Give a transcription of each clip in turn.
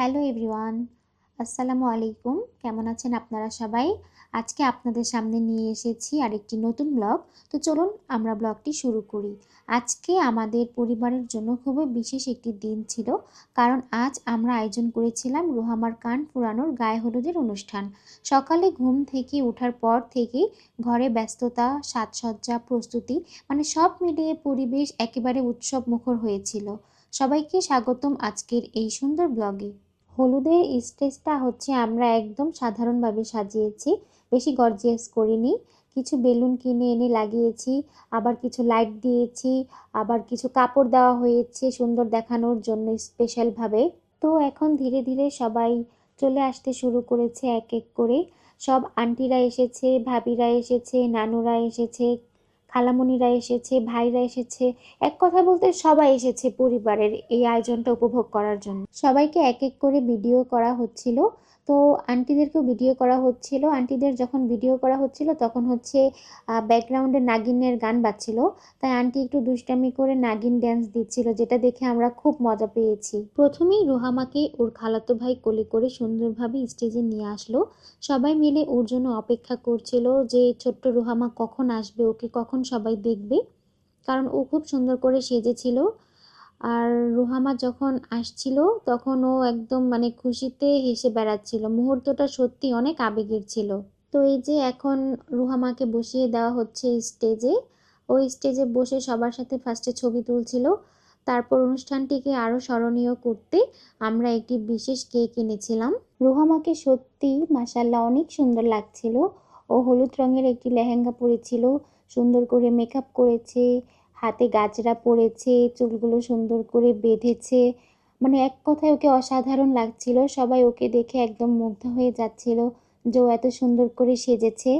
Hello everyone, আসসালামু আলাইকুম। কেমন আছেন আপনারা সবাই? আজকে আপনাদের সামনে নিয়ে এসেছি আরেকটি নতুন ব্লগ। তো চলুন আমরা ব্লগটি শুরু করি। আজকে আমাদের পরিবারের জন্য খুবই বিশেষ একটি দিন ছিল, কারণ আজ আমরা আয়োজন করেছিলাম রোহামার কান পুরানোর গায়ে হলুদের অনুষ্ঠান। সকালে ঘুম থেকে ওঠার পর থেকেই ঘরে ব্যস্ততা, সাজসজ্জা, প্রস্তুতি মানে সব মিলিয়ে পরিবেশ একেবারে উৎসব মুখর হয়েছিল। সবাইকে স্বাগতম আজকের এই সুন্দর ব্লগে। হলুদের স্টেজটা হচ্ছে আমরা একদম সাধারণভাবে সাজিয়েছি। বেশি গর্জিয়াস করিনি। কিছু বেলুন কিনে এনে লাগিয়েছি, আবার কিছু লাইট দিয়েছি, আবার কিছু কাপড় দেওয়া হয়েছে সুন্দর দেখানোর জন্য স্পেশালভাবে তো এখন ধীরে ধীরে সবাই চলে আসতে শুরু করেছে এক এক করে। সব আন্টিরা এসেছে, ভাবিরা এসেছে, নানুরা এসেছে খালামণিরা এসেছে, ভাইরা এসেছে। এক কথা বলতে সবাই এসেছে পরিবারের এই আয়োজনটা উপভোগ করার জন্য। সবাইকে এক এক করে ভিডিও করা হচ্ছিল। তো আন্টিদেরকেও ভিডিও করা হচ্ছিল। আন্টিদের যখন ভিডিও করা হচ্ছিল, তখন হচ্ছে ব্যাকগ্রাউন্ডে নাগিনের গান বাজছিল। তাই আন্টি একটু দুষ্টামি করে নাগিন ড্যান্স দিচ্ছিল, যেটা দেখে আমরা খুব মজা পেয়েছি। প্রথমেই রোহামাকে ওর খালাতো ভাই কোলে করে সুন্দরভাবে স্টেজে নিয়ে আসলো। সবাই মিলে ওর জন্য অপেক্ষা করছিল যে, ছোট্ট রুহামা কখন আসবে? ওকে কখন সবাই দেখবে? কারণ ও খুব সুন্দর করে সেজেছিল। আর রোহামা যখন আসছিল, তখন ও একদম মানে খুশিতে হেসে বেড়াচ্ছিল। মুহূর্তটা সত্যি অনেক আবেগের ছিল। তো এই যে এখন রুহামাকে বসিয়ে দেওয়া হচ্ছে স্টেজে ওই স্টেজে বসে সবার সাথে ফার্স্টে ছবি তুলছিল। তারপর অনুষ্ঠানটিকে আরও স্মরণীয় করতে আমরা একটি বিশেষ কেক এনেছিলাম। রুহামাকে সত্যি মাসাল্লাহ অনেক সুন্দর লাগছিল। ও হলুদ রঙের একটি লেহেঙ্গা পরেছিল, সুন্দর করে মেকআপ করেছে। হাতে গাজরা পড়েছে, চুলগুলো সুন্দর করে বেঁধেছে। মানে এক কথায় ওকে অসাধারণ লাগছিল। সবাই ওকে দেখে একদম মুগ্ধ হয়ে যাচ্ছিল যে ও এত সুন্দর করে সেজেছে।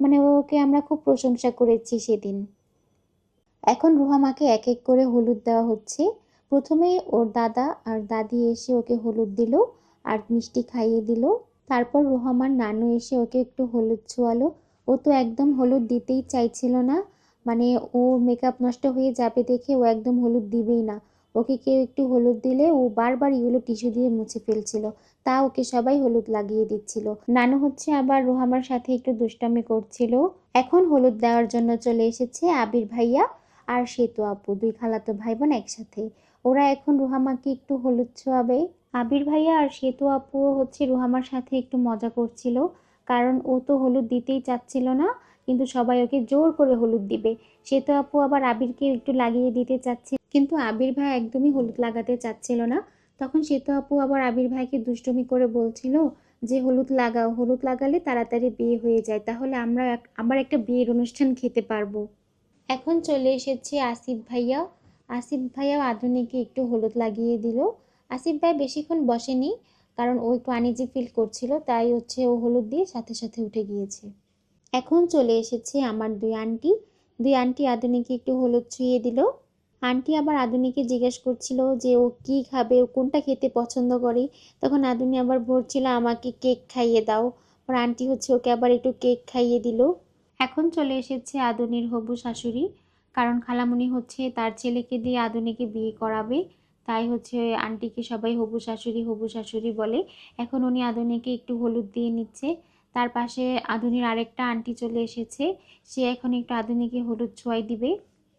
মানে ওকে আমরা খুব প্রশংসা করেছি সেদিন। এখন রুহামাকে এক এক করে হলুদ দেওয়া হচ্ছে। প্রথমে ওর দাদা আর দাদি এসে ওকে হলুদ দিল আর মিষ্টি খাইয়ে দিল। তারপর রুহামার নানু এসে ওকে একটু হলুদ ছোয়ালো। ও তো একদম হলুদ দিতেই চাইছিল না। মানে ও মেকআপ নষ্ট হয়ে যাবে দেখে ও একদম হলুদ দিবেই না। ওকে কেউ একটু হলুদ দিলে ও বারবার এগুলো টিস্যু দিয়ে মুছে ফেলছিল। তা ওকে সবাই হলুদ লাগিয়ে দিচ্ছিল। নানু হচ্ছে আবার রোহামার সাথে একটু দুষ্টামি করছিল। এখন হলুদ দেওয়ার জন্য চলে এসেছে আবির ভাইয়া আর সেতু আপু, দুই খালাতো ভাই বোন একসাথে। ওরা এখন রুহামাকে একটু হলুদ ছোঁয়াবে আবির ভাইয়া আর সেতু আপু হচ্ছে রুহামার সাথে একটু মজা করছিল। কারণ ও তো হলুদ দিতেই চাচ্ছিল না। কিন্তু সবাই ওকে জোর করে হলুদ দিবে। সে তো আপু আবার আবিরকে একটু লাগিয়ে দিতে চাচ্ছে। কিন্তু আবির ভাই একদমই হলুদ লাগাতে চাচ্ছিল না। তখন সেতু আপু আবার আবির ভাইকে দুষ্টুমি করে বলছিল যে, হলুদ লাগাও, হলুদ লাগালে তাড়াতাড়ি বিয়ে হয়ে যায়। তাহলে আমরা আবার একটা বিয়ের অনুষ্ঠান খেতে পারব। এখন চলে এসেছে আসিফ ভাইয়া। আসিফ ভাইয়া আধুনিকে একটু হলুদ লাগিয়ে দিল। আসিফ ভাই বেশিক্ষণ বসেনি, কারণ ও একটু আনিজি ফিল করছিল। তাই হচ্ছে ও হলুদ দিয়ে সাথে সাথে উঠে গিয়েছে। এখন চলে এসেছে আমার দুই আন্টি। দুই আন্টি আধুনিকে একটু হলুদ ছুঁয়ে দিল। আন্টি আবার আধুনিকে জিজ্ঞেস করছিল যে ও কি খাবে, ও কোনটা খেতে পছন্দ করে। তখন আধুনি আবার বলছিল, আমাকে কেক খাইয়ে দাও। ওর আন্টি হচ্ছে ওকে আবার একটু কেক খাইয়ে দিল। এখন চলে এসেছে আদুনির হবু শাশুড়ি। কারণ খালামুনি হচ্ছে তার ছেলেকে দিয়ে আদুনিকে বিয়ে করাবে। তাই হচ্ছে আন্টিকে সবাই হবু শাশুড়ি হবু শাশুড়ি বলে। এখন উনি আদুনিকে একটু হলুদ দিয়ে নিচ্ছে। তার পাশে আধুনির আরেকটা আন্টি চলে এসেছে। সে এখন একটু আধুনিকে হলুদ ছোঁয়াই দিবে।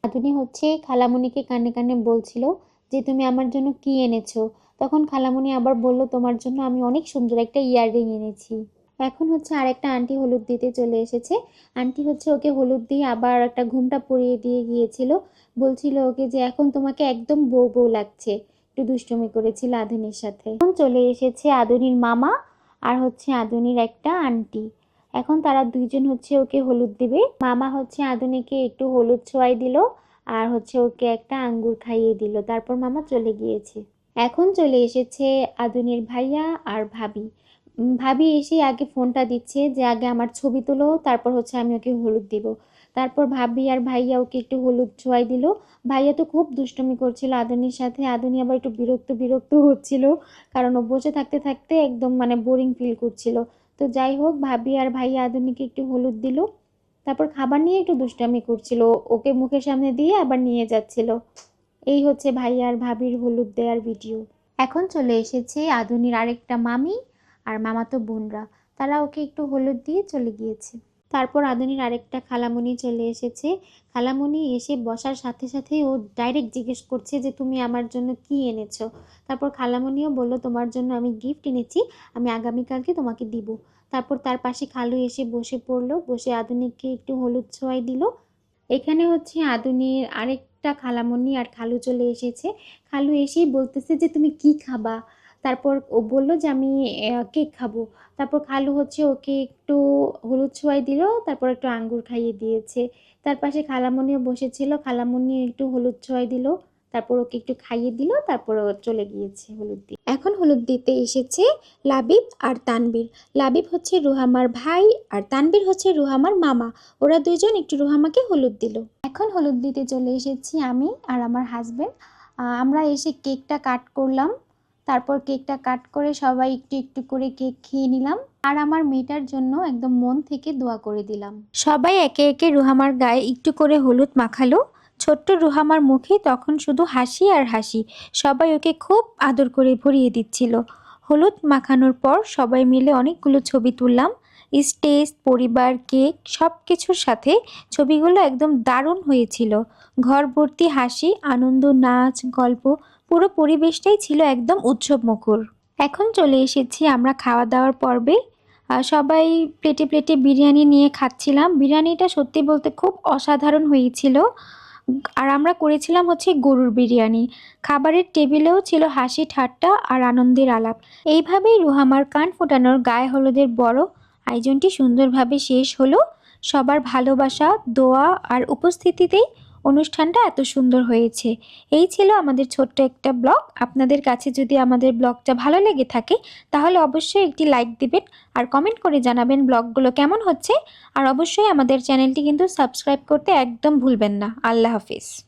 আধুনি হচ্ছে খালামুনিকে কানে কানে বলছিল যে, তুমি আমার জন্য কি এনেছো? তখন খালামুনি আবার বলল, তোমার জন্য আমি অনেক সুন্দর একটা ইয়াররিং এনেছি। এখন হচ্ছে আরেকটা আন্টি হলুদ দিতে চলে এসেছে। আন্টি হচ্ছে ওকে হলুদ দিয়ে আবার একটা ঘুমটা পরিয়ে দিয়ে গিয়েছিল। বলছিল ওকে যে, এখন তোমাকে একদম বউ বউ লাগছে। একটু দুষ্টুমি করেছিল আধুনির সাথে। এখন চলে এসেছে আধুনির মামা। আর হচ্ছে আদুনির একটা আন্টি। এখন তারা দুইজন হচ্ছে ওকে হলুদ দিবে। মামা হচ্ছে আদুনিকে একটু হলুদ ছোঁয়াই দিল আর হচ্ছে ওকে একটা আঙ্গুর খাইয়ে দিল। তারপর মামা চলে গিয়েছে। এখন চলে এসেছে আদুনির ভাইয়া আর ভাবি। ভাবি এসে আগে ফোনটা দিচ্ছে যে, আগে আমার ছবি তুলো, তারপর হচ্ছে আমি ওকে হলুদ দিব। তারপর ভাবি আর ভাইয়া ওকে একটু হলুদ ছোঁয়াই দিল। ভাইয়া তো খুব দুষ্টমি করছিল আদনির সাথে। আদনি আবার একটু বিরক্ত বিরক্ত হচ্ছিল, কারণ ও বসে থাকতে থাকতে একদম মানে বোরিং ফিল করছিল। তো যাই হোক, ভাবি আর ভাইয়া আদনিকে একটু হলুদ দিল, তারপর খাবার নিয়ে একটু দুষ্টামি করছিল। ওকে মুখের সামনে দিয়ে আবার নিয়ে যাচ্ছিল। এই হচ্ছে ভাইয়া আর ভাবির হলুদ দেওয়ার ভিডিও। এখন চলে এসেছে আদুনির আরেকটা মামি আর মামাতো বোনরা। তারা ওকে একটু হলুদ দিয়ে চলে গিয়েছে। তারপর আদুনির আরেকটা খালামণি চলে এসেছে। খালামণি এসে বসার সাথে সাথেই ও ডাইরেক্ট জিজ্ঞেস করছে যে, তুমি আমার জন্য কি এনেছো? তারপর খালামণিও বলল, তোমার জন্য আমি গিফট এনেছি, আমি আগামীকালকে তোমাকে দিব। তারপর তার পাশে খালু এসে বসে পড়ল, বসে আধুনিককে একটু হলুদ ছোঁয়াই দিল। এখানে হচ্ছে আদুনির আরেকটা খালামণি আর খালু চলে এসেছে। খালু এসেই বলতেছে যে, তুমি কি খাবা? তারপর ও বলল যে আমি কেক খাব। তারপর খালু হচ্ছে ওকে একটু হলুদ ছোঁয়াই দিল, তারপর একটু আঙ্গুর খাইয়ে দিয়েছে। তার পাশে খালামণিও বসেছিল খালামণি একটু হলুদ ছোঁয়াই দিল, তারপর ওকে একটু খাইয়ে দিল, তারপর চলে গিয়েছে হলুদ দিয়ে এখন হলুদ দিতে এসেছে লাবিব আর তানবীর। লাবিব হচ্ছে রুহামার ভাই আর তানবীর হচ্ছে রুহামার মামা। ওরা দুইজন একটু রুহামাকে হলুদ দিল। এখন হলুদ দিতে চলে এসেছি আমি আর আমার হাজবেন্ড আমরা এসে কেকটা কাট করলাম। তারপর কেকটা কাট করে সবাই একটু একটু করে কেক খেয়ে নিলাম। আর আমার মেয়েটার জন্য একদম মন থেকে দোয়া করে দিলাম। সবাই একে একে রুহামার গায়ে একটু করে হলুদ মাখালো। ছোট্ট রুহামার মুখে তখন শুধু হাসি আর হাসি। সবাই ওকে খুব আদর করে ভরিয়ে দিচ্ছিল। হলুদ মাখানোর পর সবাই মিলে অনেকগুলো ছবি তুললাম। স্টেজ, পরিবার, কেক সব কিছুর সাথে ছবিগুলো একদম দারুণ হয়েছিল। ঘর ভর্তি হাসি, আনন্দ, নাচ, গল্প পুরো পরিবেশটাই ছিল একদম উৎসব মুখর এখন চলে এসেছি আমরা খাওয়া দাওয়ার পর্বে সবাই প্লেটে প্লেটে বিরিয়ানি নিয়ে খাচ্ছিলাম। বিরিয়ানিটা সত্যি বলতে খুব অসাধারণ হয়েছিল। আর আমরা করেছিলাম হচ্ছে গরুর বিরিয়ানি। খাবারের টেবিলেও ছিল হাসি ঠাট্টা আর আনন্দের আলাপ। এইভাবেই রুহামার কান ফোটানোর গায়ে হলুদের বড় আয়োজনটি সুন্দরভাবে শেষ হলো। সবার ভালোবাসা, দোয়া আর উপস্থিতিতেই অনুষ্ঠানটা এত সুন্দর হয়েছে। এই ছিল আমাদের ছোট্ট একটা ব্লগ। আপনাদের কাছে যদি আমাদের ব্লগটা ভালো লেগে থাকে, তাহলে অবশ্যই একটি লাইক দিবেন আর কমেন্ট করে জানাবেন ব্লগগুলো কেমন হচ্ছে। আর অবশ্যই আমাদের চ্যানেলটি কিন্তু সাবস্ক্রাইব করতে একদম ভুলবেন না। আল্লাহ হাফিজ।